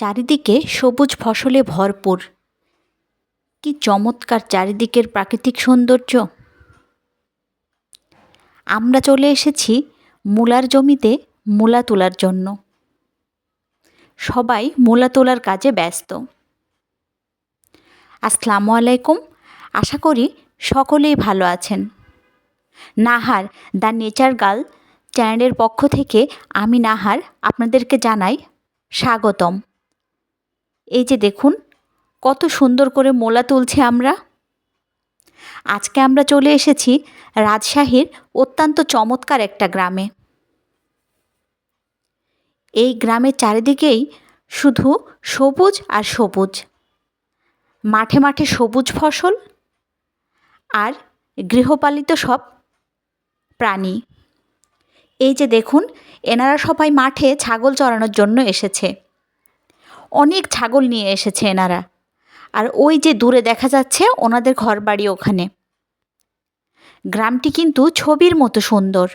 চারিদিকে সবুজ ফসলে ভরপুর। কি চমৎকার চারিদিকের প্রাকৃতিক সৌন্দর্য। আমরা চলে এসেছি মূলার জমিতে মূলা তোলার জন্য। সবাই মূলা তোলার কাজে ব্যস্ত। আসসালামু আলাইকুম। আশা করি সকলেই ভালো আছেন। নাহার দ্য নেচার গার্ল চ্যানেলের পক্ষ থেকে আমি নাহার, আপনাদেরকে জানাই স্বাগতম। এই যে দেখুন, কত সুন্দর করে মোলা তুলছে আমরা। আজকে আমরা চলে এসেছি রাজশাহীর অত্যন্ত চমৎকার একটা গ্রামে। এই গ্রামের চারিদিকেই শুধু সবুজ আর সবুজ। মাঠে মাঠে সবুজ ফসল আর গৃহপালিত সব প্রাণী। এই যে দেখুন, এনারা সবাই মাঠে ছাগল চড়ানোর জন্য এসেছে। অনেক ছাগল নিয়ে এসেছে এনারা। আর ওই যে দূরে দেখা যাচ্ছে ওনাদের ঘর বাড়ি ওখানে। গ্রামটি কিন্তু ছবির মতো সুন্দর।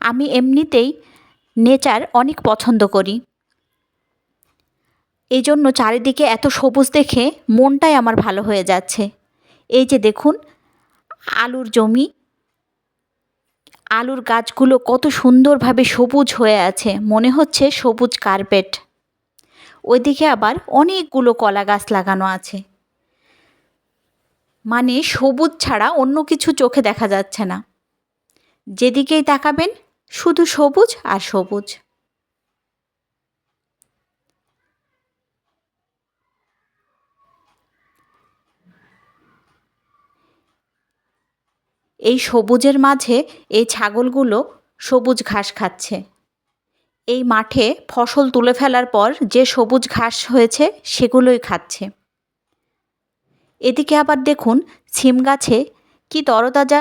আমি এমনিতেই নেচার অনেক পছন্দ করি। এই জন্য চারিদিকে এত সবুজ দেখে মনটাই আমার ভালো হয়ে যাচ্ছে। এই যে দেখুন, আলুর জমি। আলুর গাছগুলো কত সুন্দরভাবে সবুজ হয়ে আছে, মনে হচ্ছে সবুজ কার্পেট। ওইদিকে আবার অনেকগুলো কলা গাছ লাগানো আছে। মানে সবুজ ছাড়া অন্য কিছু চোখে দেখা যাচ্ছে না। যেদিকেই তাকাবেন, শুধু সবুজ আর সবুজ। এই সবুজের মাঝে এই ছাগলগুলো সবুজ ঘাস খাচ্ছে। এই মাঠে ফসল তুলে ফেলার পর যে সবুজ ঘাস হয়েছে সেগুলোই খাচ্ছে। এদিকে আবার দেখুন ছিম গাছে কি তরতাজা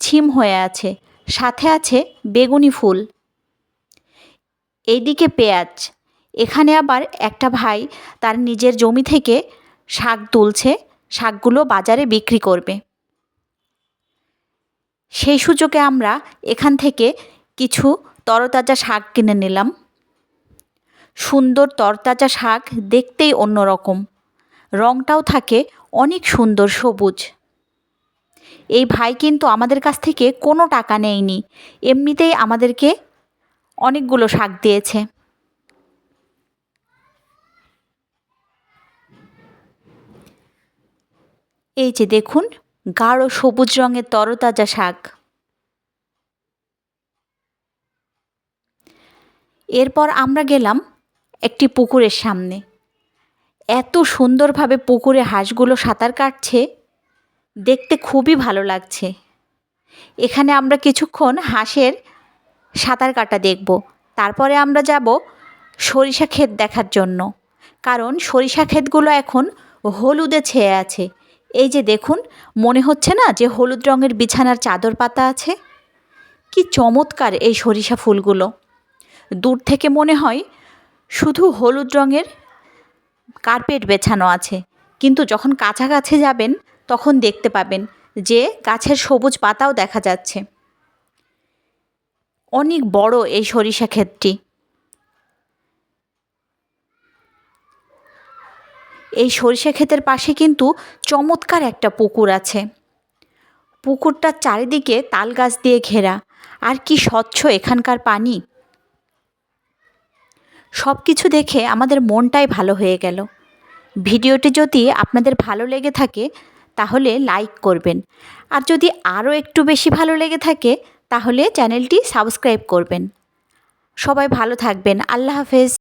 ছিম হয়ে আছে, সাথে আছে বেগুনি ফুল। এইদিকে পেঁয়াজ, এখানে আবার একটা ভাই তার নিজের জমি থেকে শাক তুলছে, শাকগুলো বাজারে বিক্রি করবে। সেই সুযোগে আমরা এখান থেকে কিছু তরতাজা শাক কিনে নিলাম। সুন্দর তরতাজা শাক দেখতেই অন্যরকম। রঙটাও থাকে অনেক সুন্দর সবুজ। এই ভাই কিন্তু আমাদের কাছ থেকে কোনো টাকা নেয়নি। এমনিতেই আমাদেরকে অনেকগুলো শাক দিয়েছে। এই যে দেখুন গাঢ় সবুজ রঙের তরতাজা শাক। এরপর আমরা গেলাম একটি পুকুরের সামনে। এত সুন্দরভাবে পুকুরে হাঁসগুলো সাঁতার কাটছে, দেখতে খুবই ভালো লাগছে। এখানে আমরা কিছুক্ষণ হাঁসের সাঁতার কাটা দেখব। তারপরে আমরা যাব সরিষা ক্ষেত দেখার জন্য। কারণ সরিষা ক্ষেতগুলো এখন হলুদে ছেয়ে আছে। এই যে দেখুন, মনে হচ্ছে না যে হলুদ রঙের বিছানার চাদর পাতা আছে? কি চমৎকার এই সরিষা ফুলগুলো। দূর থেকে মনে হয় শুধু হলুদ রঙের কার্পেট বেছানো আছে। কিন্তু যখন কাছাকাছি যাবেন, তখন দেখতে পাবেন যে গাছের সবুজ পাতাও দেখা যাচ্ছে। অনেক বড় এই সরিষা ক্ষেতটি। এই সরিষা ক্ষেতের পাশে কিন্তু চমৎকার একটা পুকুর আছে। পুকুরটার চারিদিকে তাল গাছ দিয়ে ঘেরা। আর কি স্বচ্ছ এখানকার পানি। সব কিছু দেখে আমাদের মনটাই ভালো হয়ে গেল। ভিডিওটি যদি আপনাদের ভালো লেগে থাকে, তাহলে লাইক করবেন। আর যদি আরও একটু বেশি ভালো লেগে থাকে, তাহলে চ্যানেলটি সাবস্ক্রাইব করবেন। সবাই ভালো থাকবেন। আল্লাহ হাফেজ।